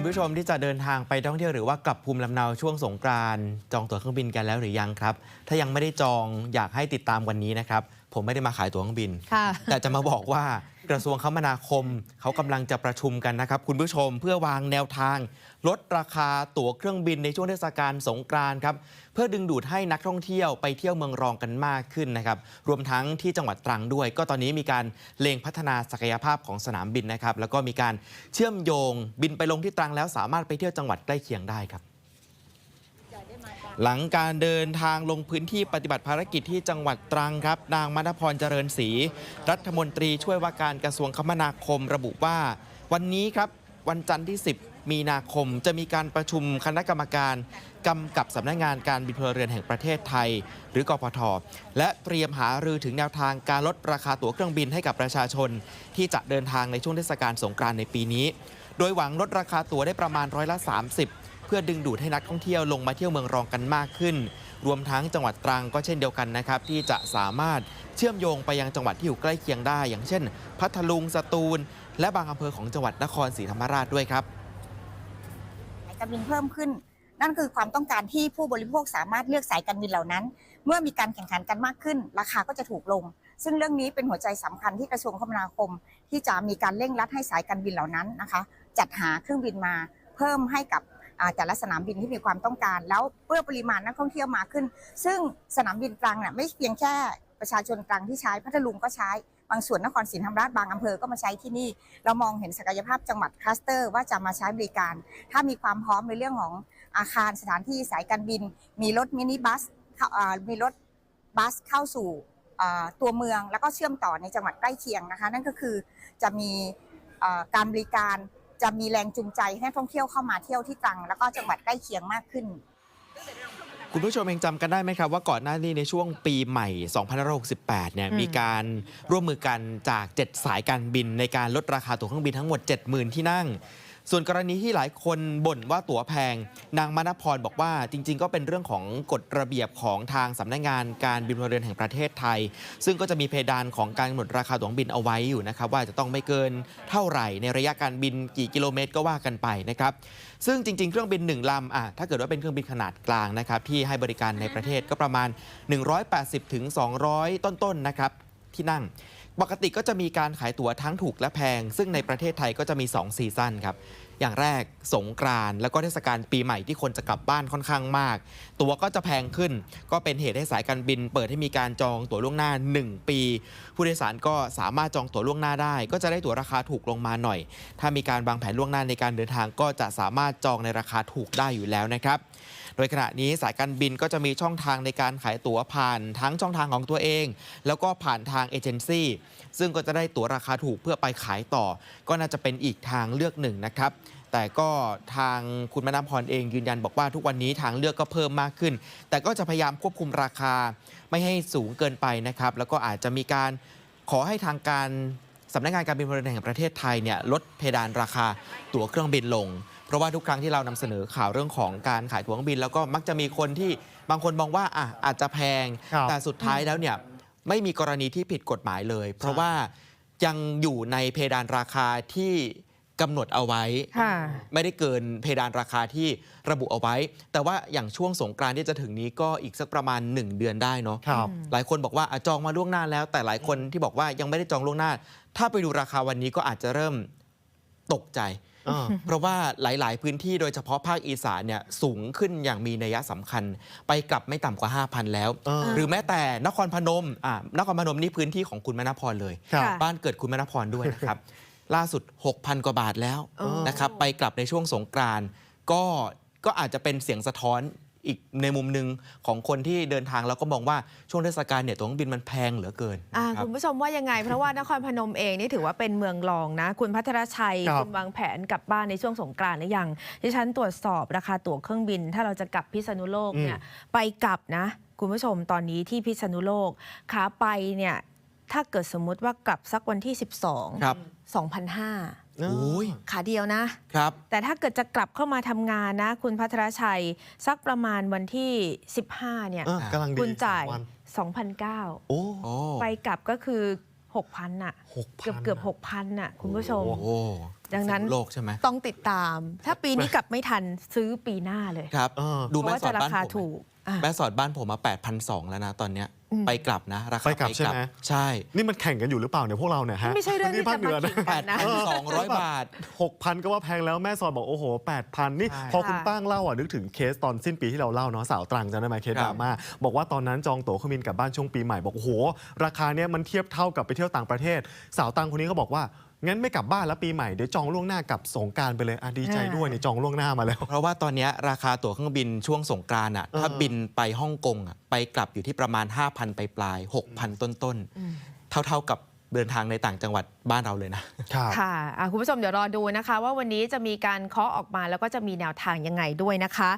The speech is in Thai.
คุณผู้ชมที่จะเดินทางไปท่องเที่ยวหรือว่ากลับภูมิลำเนาช่วงสงกรานต์จองตั๋วเครื่องบินกันแล้วหรือยังครับ ถ้ายังไม่ได้จองอยากให้ติดตามวันนี้นะครับ ผมไม่ได้มาขายตั๋วเครื่องบิน ค่ะ แต่จะมาบอกว่า กระทรวงคมนาคม เขากำลังจะประชุมกันนะครับคุณผู้ชมเพื่อวางแนวทาง ลดราคาตั๋วเครื่องบินในช่วงเทศกาลสงกรานต์ครับเพื่อดึงดูดให้นักท่องเที่ยวไปเที่ยวเมืองรองกันมากขึ้นนะครับรวมทั้งที่จังหวัดตรังด้วย ก็ตอนนี้มีการเล็งพัฒนาศักยภาพของสนามบินนะครับแล้วก็มีการเชื่อมโยงบินไปลงที่ตรังแล้วสามารถไปเที่ยวจังหวัดใกล้เคียงได้ครับ หลังการเดินทางลงพื้นที่ปฏิบัติภารกิจที่จังหวัดตรังครับ นางมณพรเจริญศรีรัฐมนตรีช่วยว่าการกระทรวงคมนาคมระบุว่า วันนี้ครับวันจันทร์ที่ 10 มีนาคมจะมีการประชุมคณะกรรมการกำกับสำนักงานการบินพลเรือนแห่งประเทศไทย หรือกพท และเตรียมหารือถึงแนวทางการลดราคาตั๋วเครื่องบินให้กับประชาชน ที่จะเดินทางในช่วงเทศกาลสงกรานต์ในปีนี้ โดยหวังลดราคาตั๋วได้ประมาณร้อยละ 30 เพื่อดึงดูดให้นักท่องเที่ยวลงมาเที่ยวเมืองรองกันมากขึ้น รวมทั้งจังหวัดตรังก็เช่นเดียวกันนะครับที่จะสามารถเชื่อมโยงไปยังจังหวัดที่อยู่ใกล้เคียงได้ อย่างเช่น พัทลุงสตูล และบางอำเภอของจังหวัดนครศรีธรรมราชด้วยครับการบินเพิ่มขึ้น นั่นคือความต้องการที่ผู้บริโภคสามารถเลือกสายการบินเหล่านั้น เมื่อมีการแข่งขันกันมากขึ้น ราคาก็จะถูกลง ซึ่งเรื่องนี้เป็นหัวใจสำคัญที่กระทรวงคมนาคม ที่จะมีการเร่งรัดให้สายการบินเหล่านั้นนะคะ จัดหาเครื่องบินมาเพิ่มให้กับ แต่ละสนามบินที่มีความต้องการ แล้วเพื่อปริมาณนักท่องเที่ยวมาขึ้น ซึ่งสนามบินตรังเนี่ยไม่เพียงแค่ประชาชนตรังที่ใช้พัทลุงก็ใช้บางส่วนนครศรีธรรมราชบางอำเภอก็มาใช้ที่นี่ เรามองเห็นศักยภาพจังหวัดคลัสเตอร์ว่าจะมาใช้บริการ ถ้ามีความพร้อมในเรื่องของอาคารสถานที่สายการบิน มีรถมินิบัสมีรถบัสเข้าสู่ตัวเมืองแล้วก็เชื่อมต่อในจังหวัดใกล้เคียงนะคะ นั่นก็คือจะมีการบริการ จะมีแรงจูงใจให้นักท่องเที่ยวเข้ามาเที่ยวที่ตรัง แล้วก็จังหวัดใกล้เคียงมากขึ้นคุณผู้ชมเองจำกันได้ไหมครับว่าก่อนหน้านี้ในช่วงปีใหม่ 2568 เนี่ยอืมมีการร่วมมือกันจาก 7 สายการบินในการลดราคาตั๋วเครื่องบินทั้งหมด 70,000 ที่นั่ง ส่วนกรณีที่หลายคนบ่นว่าตั๋วแพง นางมณพรบอกว่าจริง ๆ ก็เป็นเรื่องของกฎระเบียบของทางสำนักงานการบินพลเรือนแห่งประเทศไทย ซึ่งก็จะมีเพดานของการกำหนดราคาตั๋วบินเอาไว้อยู่นะครับว่าจะต้องไม่เกินเท่าไหร่ ในระยะการบินกี่กิโลเมตรก็ว่ากันไปนะครับซึ่งจริง ๆ เครื่องบิน1ลำอะถ้าเกิดว่าเป็นเครื่องบินขนาดกลางนะครับที่ให้บริการในประเทศก็ประมาณ 180ถึง200 ต้นๆนะครับที่นั่ง ปกติก็จะมีการขายตั๋วทั้งถูกและแพง ซึ่งในประเทศไทยก็จะมี 2 ซีซั่นครับ อย่างแรกสงกรานแล้วก็เทศกาลปีใหม่ที่คนจะกลับบ้านค่อนข้างมาก ตั๋วก็จะแพงขึ้น ก็เป็นเหตุให้สายการบิน เปิดให้มีการจองตั๋วล่วงหน้า 1 ปี ผู้โดยสารก็สามารถจองตั๋วล่วงหน้าได้ ก็จะได้ตั๋วราคาถูกลงมาหน่อย ถ้ามีการวางแผนล่วงหน้าในการเดินทางก็จะสามารถจองในราคาถูกได้อยู่แล้วนะครับ โดยขณะนี้สายการบินก็จะมีช่องทางในการขายตั๋วผ่านทั้งช่องทางของตัวเอง แล้วก็ผ่านทางเอเจนซี่ซึ่งก็จะได้ตั๋วราคาถูกเพื่อไปขายต่อ ก็น่าจะเป็นอีกทางเลือกหนึ่งนะครับแต่ก็ทางคุณมณพรเองยืนยันบอกว่าทุกวันนี้ทางเลือกก็เพิ่มมากขึ้น แต่ก็จะพยายามควบคุมราคาไม่ให้สูงเกินไปนะครับ แล้วก็อาจจะมีการขอให้ทางการ สำนักงานการบินพลเรือนแห่งประเทศไทยเนี่ยลดเพดานราคาตั๋วเครื่องบินลง เพราะว่าทุกครั้งที่เรานำเสนอข่าวเรื่องของการขายตั๋วเครื่องบิน แล้วก็มักจะมีคนที่บางคนมองว่าอะอาจจะแพงครับแต่สุดท้ายแล้วเนี่ยไม่มีกรณีที่ผิดกฎหมายเลย เพราะว่ายังอยู่ในเพดานราคาที่ กำหนดเอาไว้ ค่ะ ไม่ได้เกินเพดานราคาที่ระบุเอาไว้ แต่ว่าอย่างช่วงสงกรานต์ที่จะถึงนี้ก็อีกสักประมาณ 1 เดือนได้เนาะครับ หลายคนบอกว่าอะจองมาล่วงหน้าแล้ว แต่หลายคนที่บอกว่ายังไม่ได้จองล่วงหน้า ถ้าไปดูราคาวันนี้ก็อาจจะเริ่มตกใจ อ่า เพราะว่าหลาย ๆ พื้นที่โดยเฉพาะภาคอีสานเนี่ยสูงขึ้นอย่างมีนัยสำคัญ ไปกลับไม่ต่ำกว่า 5,000 แล้ว อ่า หรือแม้แต่นครพนมอ่านครพนมนี่พื้นที่ของคุณมณพรเลย ครับ ค่ะ บ้านเกิดคุณมณพรด้วยนะครับ ล่าสุด 6,000 กว่าบาทแล้วอ๋อนะครับไปกลับในช่วงสงกรานต์ก็ก็อาจจะเป็นเสียงสะท้อนอีกในมุมหนึ่งของคนที่เดินทางแล้วก็มองว่าช่วงเทศกาลเนี่ยตั๋วเครื่องบินมันแพงเหลือเกินอ่านะครับคุณผู้ชมว่ายังไง เพราะว่านครพนมเองนี่ถือว่าเป็นเมืองรองนะ คุณพัทรชัยครับคุณวางแผนกลับบ้านในช่วงสงกรานต์หรือยังที่ฉันตรวจสอบราคาตั๋วเครื่องบิน ถ้าเราจะกลับพิษณุโลกเนี่ยไปกลับนะ คุณผู้ชมตอนนี้ที่พิษณุโลกขาไปเนี่ย ถ้าเกิดสมมุติว่ากลับสักวันที่ 12 ครับ 2,500 โอ้ยขาเดียวนะ ครับ แต่ถ้าเกิดจะกลับเข้ามาทำงานนะ คุณพัทรชัย สักประมาณวันที่ 15 เนี่ย เออกำลังดีคุณจ่าย สองวัน2,009โอ้โอ้ไปกลับก็คือ 6,000น่ะ หกพันเกือบเกือบ6,000น่ะ คุณผู้ชม โอ้โหโอ้ดังนั้น โลกใช่ไหมต้องติดตาม ถ้าปีนี้กลับไม่ทันซื้อปีหน้าเลย ครับ เออ ดูเพราะแม่ว่าสอจะดราบ้านคาผมถูกอะ แม่สอดบ้านผมมา8,200 แล้วนะตอนเนี้ยอืม ไปกลับนะราคาไปกลับใช่ไหมใช่ นี่มันแข่งกันอยู่หรือเปล่าเนี่ยพวกเราเนี่ยฮะไม่ใช่เรื่องที่ภาจะคเหนืมาอนะขิงกันนะ8,200บาทหกพันก็ว่าแพงแล้วแม่สอดบอกโอ้โหแปดพันนี่ใช่พอคุณค่ะป้างเล่าอะนึกถึงเคสตอนสิ้นปีที่เราเล่าเนาะสาวตรังจำได้ไหมเคสคดรับราม่าบอกว่าตอนนั้นจองตั๋วเครื่องบินกลับบ้านช่วงปีใหม่บอกโอ้โหราคาเนี้ยมันเทียบเท่ากับไปเที่ยวต่างประเทศ สาวตรังคนนี้ก็บอกว่า งั้นไม่กลับบ้านแล้วปีใหม่เดี๋ยวจองล่วงหน้ากับสงกรารไปเลยอะดีใจด้วยนี่จองล่วงหน้ามาแล้ว เพราะว่าตอนเนี้ยราคาตั๋วเครื่องบินช่วงสงกรานต์อะเออถ้าบินไปฮ่องกงอะไปกลับอยู่ที่ประมาณ 5,000ไปปลายๆ6,000 ต้นอืมๆเท่าๆกับเดินทางในต่างจังหวัดบ้านเราเลยนะ ครับ ค่ะอะ คุณผู้ชมเดี๋ยวรอดูนะคะ ว่าวันนี้จะมีการเคาะออกมาแล้วก็จะมีแนวทางยังไงด้วยนะคะ